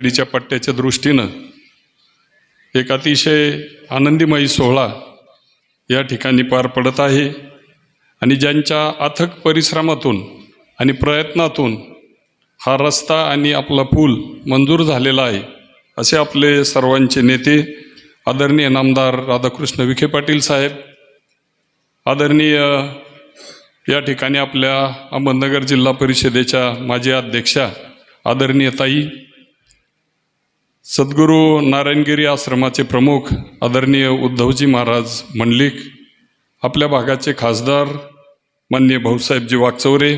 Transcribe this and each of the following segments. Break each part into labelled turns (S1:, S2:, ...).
S1: खेडीच्या पट्ट्याच्या दृष्टीनं एक अतिशय आनंदीमयी सोहळा या ठिकाणी पार पडत आहे. आणि ज्यांच्या अथक परिश्रमातून आणि प्रयत्नातून हा रस्ता आणि आपला पूल मंजूर झालेला आहे असे आपले सर्वांचे नेते आदरणीय नामदार राधाकृष्ण विखे पाटील साहेब आदरणीय या ठिकाणी आपल्या अहमदनगर जिल्हा परिषदेच्या माजी अध्यक्षा आदरणीय ताई सद्गुरू नारायणगिरी आश्रमाचे प्रमुख आदरणीय उद्धवजी महाराज मंडलिक आपल्या भागाचे खासदार मान्य भाऊसाहेबजी वागचौरे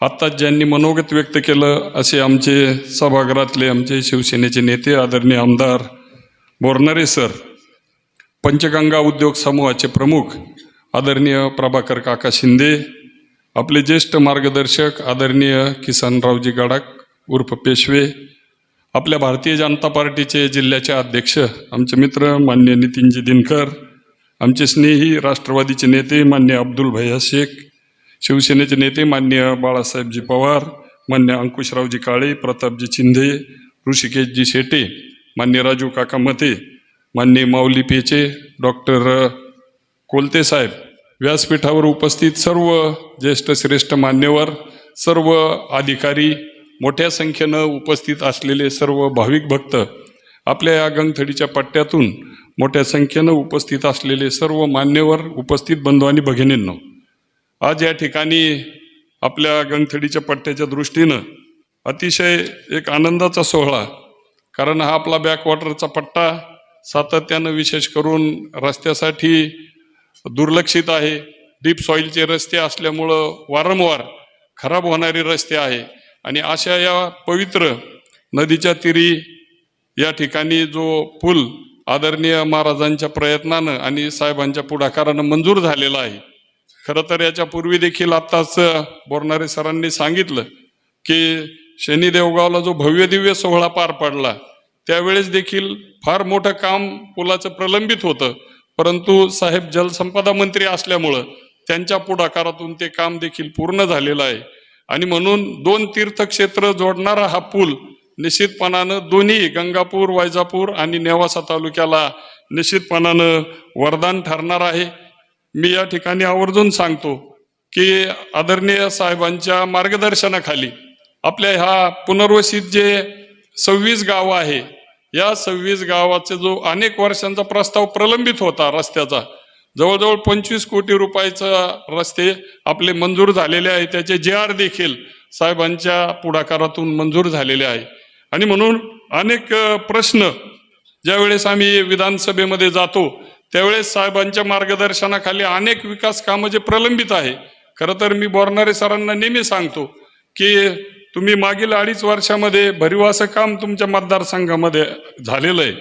S1: आत्ताच ज्यांनी मनोगत व्यक्त केलं असे आमचे सभागृहातले आमचे शिवसेनेचे नेते आदरणीय आमदार बोरनारे सर पंचगंगा उद्योग समूहाचे प्रमुख आदरणीय प्रभाकर काका शिंदे आपले ज्येष्ठ मार्गदर्शक आदरणीय किसनरावजी गडाख उर्फ पेशवे आपल्या भारतीय जनता पार्टीचे जिल्ह्याचे अध्यक्ष आमचे मित्र मान्य नितीनजी दिनकर आमचे स्नेही राष्ट्रवादीचे नेते मान्य अब्दुल भैया शेख शिवसेनेचे नेते मान्य बाळासाहेबजी पवार मान्य अंकुशरावजी काळे प्रतापजी चिंधे ऋषिकेशजी शेटे मान्य राजू काका मते मान्य माऊली पेचे डॉक्टर कोलते साहेब व्यासपीठावर उपस्थित सर्व ज्येष्ठ श्रेष्ठ मान्यवर सर्व अधिकारी मोठ्या संख्येनं उपस्थित असलेले सर्व भाविक भक्त आपल्या या गंगथडीच्या पट्ट्यातून मोठ्या संख्येनं उपस्थित असलेले सर्व मान्यवर उपस्थित बंधू आणि भगिनींनो आज या ठिकाणी आपल्या गंगथडीच्या पट्ट्याच्या दृष्टीनं अतिशय एक आनंदाचा सोहळा कारण हा आपला बॅकवॉटरचा पट्टा सातत्यानं विशेष करून रस्त्यासाठी दुर्लक्षित आहे. डीप सॉईलचे रस्ते असल्यामुळं वारंवार खराब होणारे रस्ते आहे. आणि अशा या पवित्र नदीच्या तिरी या ठिकाणी जो पूल आदरणीय महाराजांच्या प्रयत्नानं आणि साहेबांच्या पुढाकारानं मंजूर झालेला आहे. खरं तर याच्या पूर्वी देखील आत्ताच बोरणारे सरांनी सांगितलं की शनी देवगावला जो भव्य दिव्य सोहळा पार पडला त्यावेळेस देखील फार मोठं काम पुलाचं प्रलंबित होतं. परंतु साहेब जलसंपदा मंत्री असल्यामुळं त्यांच्या पुढाकारातून ते काम देखील पूर्ण झालेलं आहे. आणि म्हणून दोन तीर्थक्षेत्र जोडणारा हा पूल निश्चितपणानं दोन्ही गंगापूर वैजापूर आणि नेवासा तालुक्याला निश्चितपणानं वरदान ठरणार आहे. मी या ठिकाणी आवर्जून सांगतो की आदरणीय साहेबांच्या मार्गदर्शनाखाली आपल्या ह्या पुनर्वसित जे सव्वीस गावं आहे या सव्वीस गावाचा जो अनेक वर्षांचा प्रस्ताव प्रलंबित होता रस्त्याचा जवळजवळ पंचवीस कोटी रुपयाचा रस्ते आपले मंजूर झालेले आहे. त्याचे जे आर देखील साहेबांच्या पुढाकारातून मंजूर झालेले आहे. आणि म्हणून अनेक प्रश्न ज्यावेळेस आम्ही विधानसभेमध्ये जातो त्यावेळेस साहेबांच्या मार्गदर्शनाखाली अनेक विकास कामं जे प्रलंबित आहे. खरं तर मी बोरणारे सरांना नेहमी सांगतो की तुम्ही मागील अडीच वर्षामध्ये भरीव असं काम तुमच्या मतदारसंघामध्ये झालेलं आहे.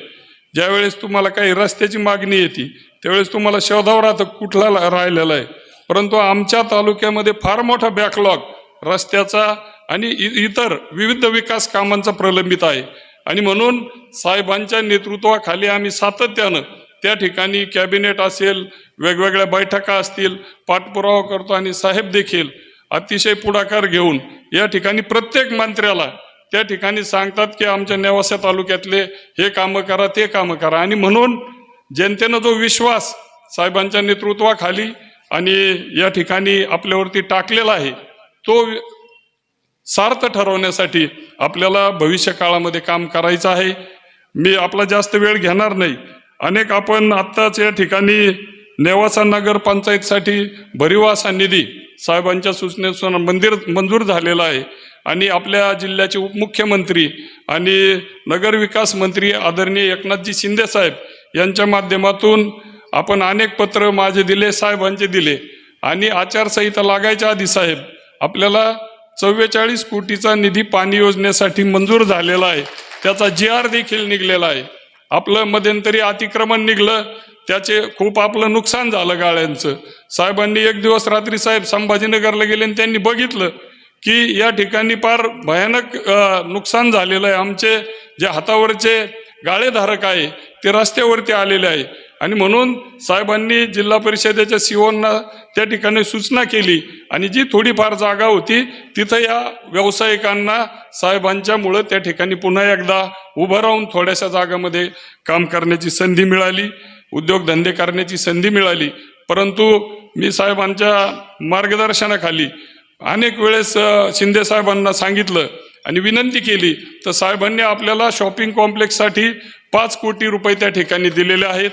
S1: ज्यावेळेस तुम्हाला काही रस्त्याची मागणी येते त्यावेळेस तुम्हाला शोधावं राहतं कुठला राहिलेला आहे. परंतु आमच्या तालुक्यामध्ये फार मोठा बॅकलॉग रस्त्याचा आणि इ- इतर विविध विकास कामांचा प्रलंबित आहे. आणि म्हणून साहेबांच्या नेतृत्वाखाली आम्ही सातत्यानं त्या ठिकाणी कॅबिनेट असेल वेगवेगळ्या बैठका असतील पाठपुरावा करतो आणि साहेब देखील अतिशय पुढाकार घेऊन या ठिकाणी प्रत्येक मंत्र्याला त्या ठिकाणी सांगतात की आमच्या नेवासा तालुक्यातले हे कामं करा ते कामं करा. आणि म्हणून जनतेनं जो विश्वास साहेबांच्या नेतृत्वाखाली आणि या ठिकाणी आपल्यावरती टाकलेला आहे तो सार्थ ठरवण्यासाठी आपल्याला भविष्य काळामध्ये काम करायचं आहे. मी आपला जास्त वेळ घेणार नाही. अनेक आपण आत्ताच या ठिकाणी नेवासा नगर पंचायतसाठी भरीव असा निधी साहेबांच्या सूचनेनुसार मंदिर मंजूर झालेला आहे. आणि आपल्या जिल्ह्याचे उपमुख्यमंत्री आणि नगरविकास मंत्री आदरणीय एकनाथजी शिंदे साहेब यांच्या माध्यमातून आपण अनेक पत्र माझे दिले साहेबांचे दिले. आणि आचारसंहिता लागायच्या आधी साहेब आपल्याला चव्वेचाळीस कोटीचा निधी पाणी योजनेसाठी मंजूर झालेला आहे. त्याचा जी आर देखील निघलेला आहे. आपलं मध्यंतरी अतिक्रमण निघलं त्याचे खूप आपलं नुकसान झालं गाळ्यांचं. साहेबांनी एक दिवस रात्री साहेब संभाजीनगरला गेले आणि त्यांनी बघितलं की या ठिकाणी फार भयानक नुकसान झालेलं आहे. आमचे जे हातावरचे गाळेधारक आहे. ते रस्त्यावरती आलेले आहे. आणि म्हणून साहेबांनी जिल्हा परिषदेच्या सीओंना त्या ठिकाणी सूचना केली आणि जी थोडीफार जागा होती तिथं या व्यावसायिकांना साहेबांच्यामुळं त्या ठिकाणी पुन्हा एकदा उभं राहून थोड्याशा जागामध्ये काम करण्याची संधी मिळाली उद्योगधंदे करण्याची संधी मिळाली. परंतु मी साहेबांच्या मार्गदर्शनाखाली अनेक वेळेस शिंदेसाहेबांना शिंदे साहेबांना सांगितलं आणि विनंती केली तर साहेबांनी आपल्याला शॉपिंग कॉम्प्लेक्ससाठी पाच कोटी रुपये त्या ठिकाणी दिलेले आहेत.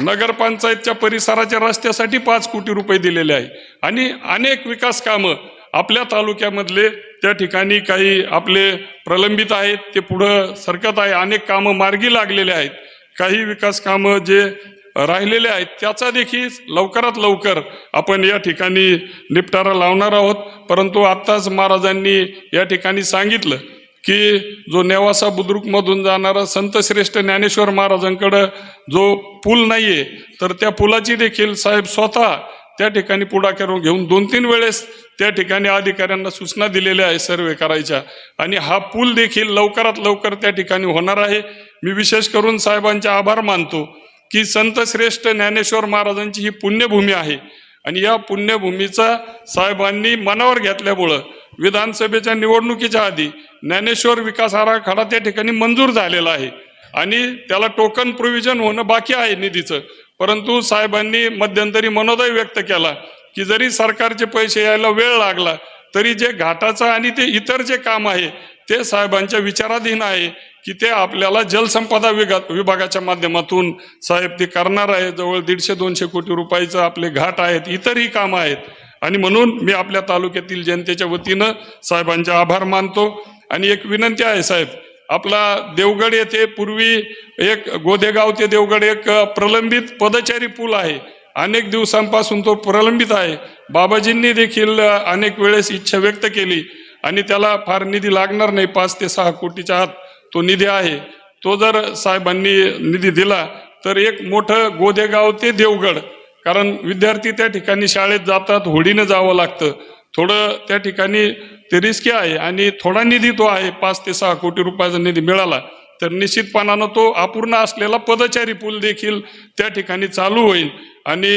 S1: नगरपंचायतच्या परिसराच्या रस्त्यासाठी पाच कोटी रुपये दिलेले आहे. आणि अनेक विकास कामं आपल्या तालुक्यामधले त्या ठिकाणी काही आपले प्रलंबित आहेत ते पुढं सरकत आहे. अनेक कामं मार्गी लागलेले आहेत. काही विकास कामं जे राहिलेले आहेत. त्याचा देखील लवकरात लवकर आपण या ठिकाणी निपटारा लावणार आहोत. परंतु आत्ताच महाराजांनी या ठिकाणी सांगितलं की जो नेवासा बुद्रुकमधून जाणारा संतश्रेष्ठ ज्ञानेश्वर महाराजांकडं जो पूल नाही आहे तर त्या पुलाची देखील साहेब स्वतः त्या ठिकाणी पुढाकार घेऊन दोन तीन वेळेस त्या ठिकाणी अधिकाऱ्यांना सूचना दिलेल्या आहे सर्वे करायच्या. आणि हा पूल देखील लवकरात लवकर त्या ठिकाणी होणार आहे. मी विशेष करून साहेबांचे आभार मानतो. की संत श्रेष्ठ ज्ञानेश्वर महाराजांची ही पुण्यभूमी आहे. आणि या पुण्यभूमीचा साहेबांनी मनावर घेतल्यामुळं विधानसभेच्या निवडणुकीच्या आधी ज्ञानेश्वर विकास आराखडा त्या ठिकाणी मंजूर झालेला आहे. आणि त्याला टोकन प्रोव्हिजन होणं बाकी आहे निधीचं. परंतु साहेबांनी मध्यंतरी मनोदय व्यक्त केला की जरी सरकारचे पैसे यायला वेळ लागला तरी जे घाटाचं आणि ते इतर जे काम आहे ते साहेबांच्या विचाराधीन आहे की ते आपल्याला जलसंपदा विगा विभागाच्या माध्यमातून साहेब ते करणार आहे. जवळ दीडशे दोनशे कोटी रुपयाचं आपले घाट आहेत इतरही कामं आहेत. आणि म्हणून मी आपल्या तालुक्यातील जनतेच्या वतीनं साहेबांचे आभार मानतो. आणि एक विनंती आहे साहेब आपला देवगड येथे पूर्वी एक गोदेगाव ते देवगड एक प्रलंबित पदचारी पूल आहे. अनेक दिवसांपासून तो प्रलंबित आहे. बाबाजींनी देखील अनेक वेळेस इच्छा व्यक्त केली. आणि त्याला फार निधी लागणार नाही पाच ते सहा कोटीच्या आत तो निधी आहे. तो जर साहेबांनी निधी दिला तर एक मोठं गोदेगाव ते देवगड. कारण विद्यार्थी त्या ठिकाणी शाळेत जातात होडीनं जावं लागतं. थोडं त्या ठिकाणी ते रिस्की आहे आणि थोडा निधी तो आहे पाच ते सहा कोटी रुपयाचा निधी मिळाला तर निश्चितपणानं तो अपूर्ण असलेला पदचारी पूल देखील त्या ठिकाणी चालू होईल. आणि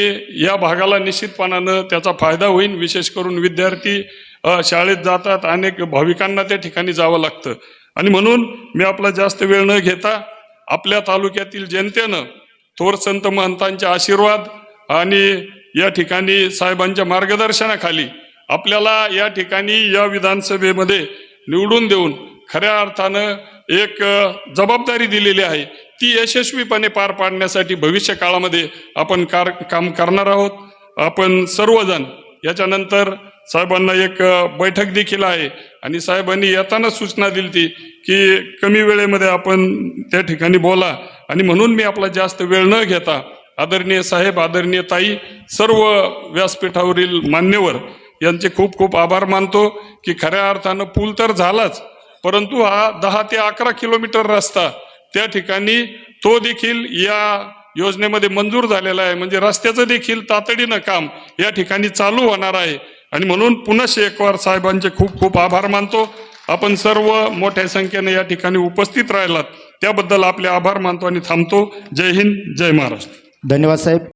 S1: या भागाला निश्चितपणानं त्याचा फायदा होईल विशेष करून विद्यार्थी शाळेत जातात. अनेक भाविकांना त्या ठिकाणी जावं लागतं. आणि म्हणून मी आपला जास्त वेळ न घेता आपल्या तालुक्यातील जनतेनं थोर संत महंतांचे आशीर्वाद आणि या ठिकाणी साहेबांच्या मार्गदर्शनाखाली आपल्याला या ठिकाणी या विधानसभेमध्ये निवडून देऊन खऱ्या अर्थानं एक जबाबदारी दिलेली आहे. ती यशस्वीपणे पार पाडण्यासाठी भविष्य काळामध्ये आपण कार काम करणार आहोत. आपण सर्वजण याच्यानंतर साहेबांना एक बैठक देखील आहे. आणि साहेबांनी येताना सूचना दिली ती की कमी वेळेमध्ये आपण त्या ठिकाणी बोला. आणि म्हणून मी आपला जास्त वेळ न घेता आदरणीय साहेब आदरणीय ताई सर्व व्यासपीठावरील मान्यवर यांचे खूप खूप आभार मानतो की खऱ्या अर्थानं पूल तर झालाच परंतु हा दहा ते अकरा किलोमीटर रस्ता त्या ठिकाणी तो देखील या योजनेमध्ये मंजूर झालेला आहे. म्हणजे रस्त्याचं देखील तातडीनं काम या ठिकाणी चालू होणार आहे. आणि म्हणून पुन्हा शेखवार साहेबांचे खूप खूप आभार मानतो. आपण सर्व मोठ्या संख्येने या ठिकाणी उपस्थित राहिलात. त्याबद्दल आपले आभार मानतो आणि थांबतो. जय हिंद जय महाराष्ट्र.
S2: धन्यवाद साहेब.